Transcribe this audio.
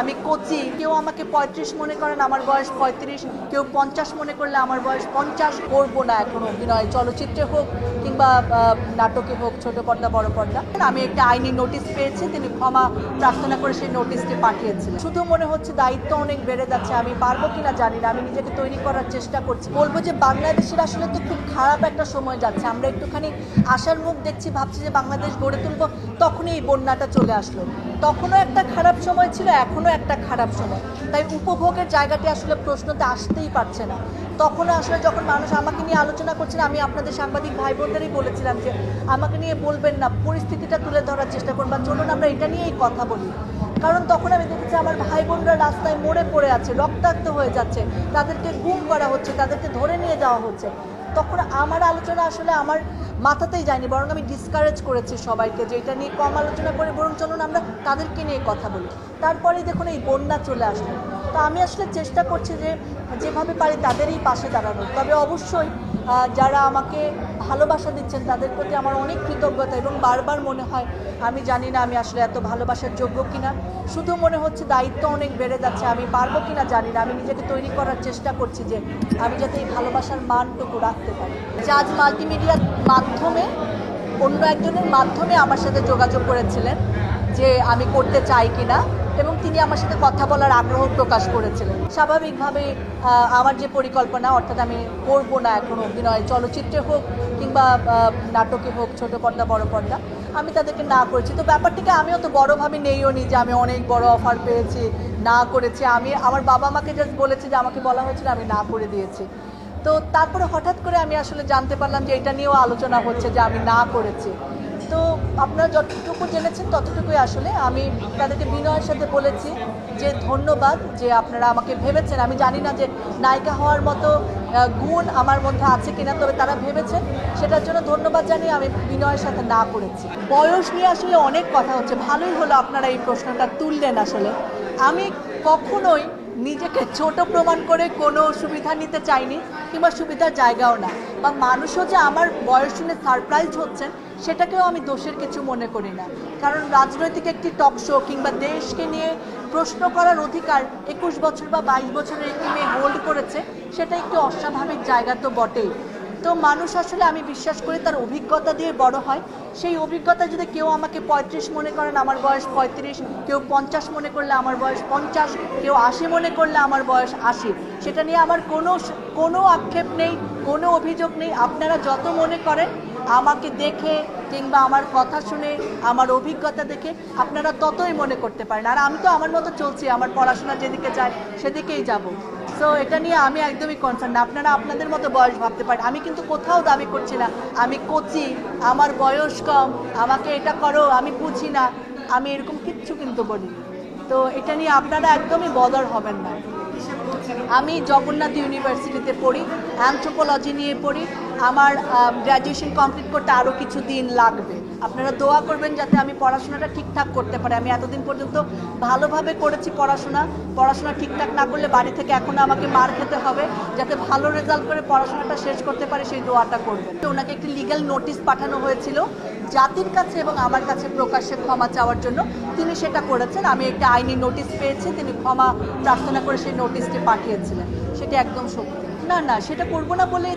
আমি কোচি, কেউ আমাকে পঁয়ত্রিশ মনে করেন আমার বয়স পঁয়ত্রিশ, কেউ পঞ্চাশ মনে করলে আমার বয়স পঞ্চাশ, করব না এখন অভিনয়, চলচ্চিত্রে হোক কিংবা নাটকে হোক, ছোট পর্দা, বড় পর্দা। আমি একটা আইনি নোটিশ পেয়েছি, তিনি ক্ষমা প্রার্থনা করে সেই নোটিশটি পাঠিয়েছিলেন। শুধু মনে হচ্ছে দায়িত্ব অনেক বেড়ে যাচ্ছে, আমি পারব কিনা জানি না, আমি নিজেকে তৈরি করার চেষ্টা করছি। বলব যে বাংলাদেশের আসলে তো খুব খারাপ একটা সময় যাচ্ছে, আমরা একটুখানি আশার মুখ দেখছি, ভাবছি যে বাংলাদেশ গড়ে তুলবো, তখনই এই বন্যাটা চলে আসলো। তখনও একটা খারাপ সময় ছিল এখনও একটা খারাপ সময়। তাই উপভোগের জায়গাটি আসলে প্রশ্নতে আসতেই পারছে না। তখন আসলে যখন মানুষ আমাকে নিয়ে আলোচনা করছিল, আমি আপনাদের সাংবাদিক ভাই বোনদেরই বলেছিলাম যে, আমাকে নিয়ে বলবেন না, পরিস্থিতিটা তুলে ধরার চেষ্টা করুন বা চলুন আমরা এটা নিয়েই কথা বলি। কারণ তখন আমি দেখেছি আমার ভাই বোনরা রাস্তায় মরে পড়ে আছে, রক্তাক্ত হয়ে যাচ্ছে, তাদেরকে গুম করা হচ্ছে, তাদেরকে ধরে নিয়ে যাওয়া হচ্ছে। তখন আমার আলোচনা আসলে আমার মাথাতেই যায়নি, বরং আমি ডিসকারেজ করেছি সবাইকে যে, এটা নিয়ে কম আলোচনা করে, বরং চলুন আমরা তাদেরকে নিয়ে কথা বলি। তারপরেই দেখুন এই বন্যা চলে আসলো। তো আমি আসলে চেষ্টা করছি যে যেভাবে পারি তাদেরই পাশে দাঁড়ানোর তবে অবশ্যই যারা আমাকে ভালোবাসা দিচ্ছেন, তাদের প্রতি আমার অনেক কৃতজ্ঞতা এবং বারবার মনে হয়, আমি জানি না আমি আসলে এত ভালোবাসার যোগ্য কিনা। শুধু মনে হচ্ছে দায়িত্ব অনেক বেড়ে যাচ্ছে, আমি পারব কিনা জানি না। আমি নিজেকে তৈরি করার চেষ্টা করছি যে আমি যাতে এই ভালোবাসার মানটুকু রাখতে পারি। জাজ মাল্টিমিডিয়ার মাধ্যমে অন্য একজনের মাধ্যমে আমার সাথে যোগাযোগ করেছিলেন যে আমি করতে চাই কিনা, এবং তিনি আমার সাথে কথা বলার আগ্রহ প্রকাশ করেছিলেন। স্বাভাবিকভাবে আমার যে পরিকল্পনা, অর্থাৎ আমি করব না এখন অভিনয়, চলচ্চিত্রে হোক কিংবা নাটকে হোক, ছোট পর্দা, বড় পর্দা, আমি তাদেরকে না করেছি। তো ব্যাপারটিকে আমিও তো বড়োভাবে নেইও নি যে আমি অনেক বড় অফার পেয়েছি, না করেছি। আমি, আমার বাবা মাকে জাস্ট বলেছি যে আমাকে বলা হয়েছিল, আমি না করে দিয়েছি। তো তারপরে হঠাৎ করে আমি আসলে জানতে পারলাম যে এটা নিয়েও আলোচনা হচ্ছে যে আমি না করেছি। তো আপনারা যতটুকু জেনেছেন, ততটুকুই আসলে। আমি তাদেরকে বিনয়ের সাথে বলেছি যে ধন্যবাদ, যে আপনারা আমাকে ভেবেছেন। আমি জানি না যে নায়িকা হওয়ার মতো গুণ আমার মধ্যে আছে কিনা, তবে তারা ভেবেছেন। সেটার জন্য ধন্যবাদ জানিয়ে আমি বিনয়ের সাথে না করেছি। বয়স নিয়ে আসলে অনেক কথা হচ্ছে। ভালোই হলো আপনারা এই প্রশ্নটা তুললেন আসলে। আমি কখনোই নিজেকে ছোট প্রমাণ করে কোনো সুবিধা নিতে চাইনি কিংবা সুবিধার জায়গাও না। বা মানুষও যে আমার বয়স শুনে সারপ্রাইজ হচ্ছেন, সেটাকেও আমি দোষের কিছু মনে করি না। কারণ রাজনৈতিক একটি টক শো কিংবা দেশকে নিয়ে প্রশ্ন করার অধিকার একুশ বছর বা বাইশ বছরের একটি মেয়ে হোল্ড করেছে, সেটা একটি অস্বাভাবিক জায়গা তো বটেই। তো মানুষ আসলে আমি বিশ্বাস করি তার অভিজ্ঞতা দিয়ে বড় হয়। সেই অভিজ্ঞতা যদি কেউ আমাকে পঁয়ত্রিশ মনে করেন, আমার বয়স পঁয়ত্রিশ, কেউ পঞ্চাশ মনে করলে আমার বয়স পঞ্চাশ, কেউ আশি মনে করলে আমার বয়স আশি। সেটা নিয়ে আমার কোনো কোনো আক্ষেপ নেই, কোনো অভিযোগ নেই। আপনারা যত মনে করেন, আমাকে দেখে কিংবা আমার কথা শুনে, আমার অভিজ্ঞতা দেখে আপনারা ততই মনে করতে পারেন। আর আমি তো আমার মতো চলছি, আমার পড়াশোনা যেদিকে যায়, সেদিকেই যাব। সো এটা নিয়ে আমি একদমই কনসার্ন আপনারা আপনাদের মতো বয়স ভাবতে পারেন। আমি কিন্তু কোথাও দাবি করছি না। আমি কোচি, আমার বয়স কম, আমাকে এটা করো, আমি বুঝি না। আমি এরকম কিচ্ছু কিন্তু বলি তো এটা নিয়ে আপনারা একদমই বদর হবেন না। আমি জগন্নাথ ইউনিভার্সিটিতে পড়ি অ্যান্থ্রোপোলজি নিয়ে পড়ি। আমার গ্র্যাজুয়েশন কমপ্লিট করতে আরও কিছু দিন লাগবে। আপনারা দোয়া করবেন যাতে আমি পড়াশোনাটা ঠিকঠাক করতে পারি। আমি এতদিন পর্যন্ত ভালোভাবে করেছি পড়াশোনা। পড়াশোনা ঠিকঠাক না করলে বাড়ি থেকে এখন আমাকে মার খেতে হবে। যাতে ভালো রেজাল্ট করে পড়াশোনাটা শেষ করতে পারে, সেই দোয়াটা করবেন। ওনাকে একটি লিগ্যাল নোটিশ পাঠানো হয়েছিল। জাতির কাছে এবং আমার কাছে প্রকাশ্যে ক্ষমা চাওয়ার জন্য তিনি সেটা করেছেন। আমি একটা আইনি নোটিশ পেয়েছি, তিনি ক্ষমা প্রার্থনা করে সেই নোটিশটি পাঠিয়েছিলেন। সেটা একদম সত্যি। না না, সেটা করব না বলে